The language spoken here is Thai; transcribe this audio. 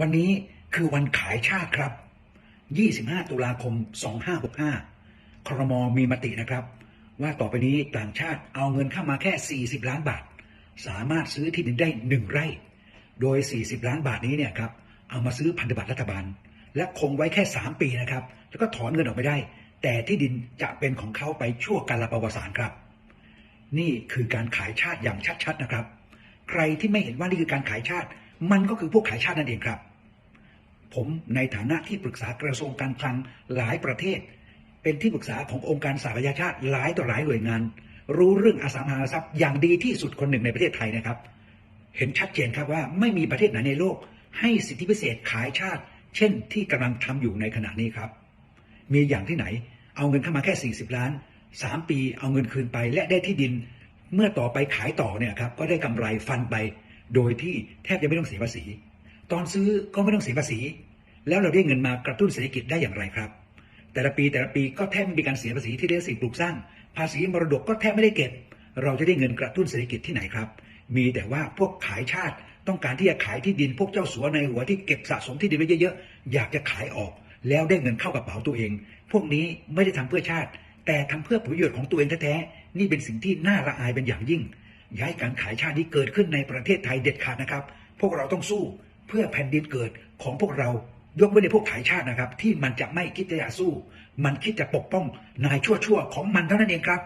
วันนี้คือวันขายชาติครับ 25 ตุลาคม 2565 ครมมีมตินะครับ ว่าต่อไปนี้ต่างชาติเอาเงินเข้ามาแค่ 40 ล้านบาท สามารถซื้อที่ดินได้ 1 ไร่ โดย 40 ล้านบาทนี้เนี่ยครับเอามาซื้อพันธบัตรรัฐบาล และคงไว้แค่ 3 ปีนะครับ แล้วก็ถอนเงินออกไปได้ แต่ที่ดินจะเป็นของเขาไปชั่วกาลประวัติศาสตร์ครับ นี่คือการขายชาติอย่างชัดๆนะครับ ใครที่ไม่เห็นว่านี่คือการขายชาติ มันก็คือพวกขายชาตินั่นเองครับ ผมในฐานะที่ปรึกษากระทรวงการคลังหลายประเทศ เป็นที่ปรึกษาขององค์การสหประชาชาติหลายต่อหลายหน่วยงาน รู้เรื่องอสังหาริมทรัพย์อย่างดีที่สุดคนหนึ่งในประเทศไทยนะครับ เห็นชัดเจนครับว่าไม่มีประเทศไหนในโลก ให้สิทธิพิเศษขายชาติ เช่นที่กำลังทำอยู่ในขณะนี้ครับ มีอย่างที่ไหน เอาเงินเข้ามาแค่ 40 ล้าน 3 ปีเอาเงินคืนไปและได้ที่ดิน เมื่อต่อไปขายต่อเนี่ยครับก็ได้กำไรฟันไป โดยที่แทบจะไม่ต้องเสียภาษี ตอนซื้อก็ไม่ต้องเสียภาษี แล้วเราได้เงินมากระตุ้นเศรษฐกิจได้อย่างไรครับ แต่ละปีแต่ละปีก็แทบไม่มีการเสียภาษีที่ได้สิ่งปลูกสร้าง ภาษีมรดกก็แทบไม่ได้เก็บ เราจะได้เงินกระตุ้นเศรษฐกิจที่ไหนครับ มีแต่ว่าพวกขายชาติต้องการที่จะขายที่ดินพวกเจ้าสัวในหัวที่เก็บสะสมที่ดินไว้เยอะๆอยากจะขายออก แล้วได้เงินเข้ากระเป๋าตัวเอง พวกนี้ไม่ได้ทำเพื่อชาติ แต่ทำเพื่อผลประโยชน์ของตัวเองแท้ๆนี่เป็นสิ่งที่น่าละอายเป็นอย่างยิ่ง ย้ายการขายชาตินี้เกิดขึ้นในประเทศไทยเด็ดขาดนะครับ พวกเราต้องสู้เพื่อแผ่นดินเกิดของพวกเรายกเว้นในพวกขายชาตินะครับ ที่มันจะไม่คิดจะสู้ มันคิดจะปกป้องนายชั่วๆของมันเท่านั้นเองครับ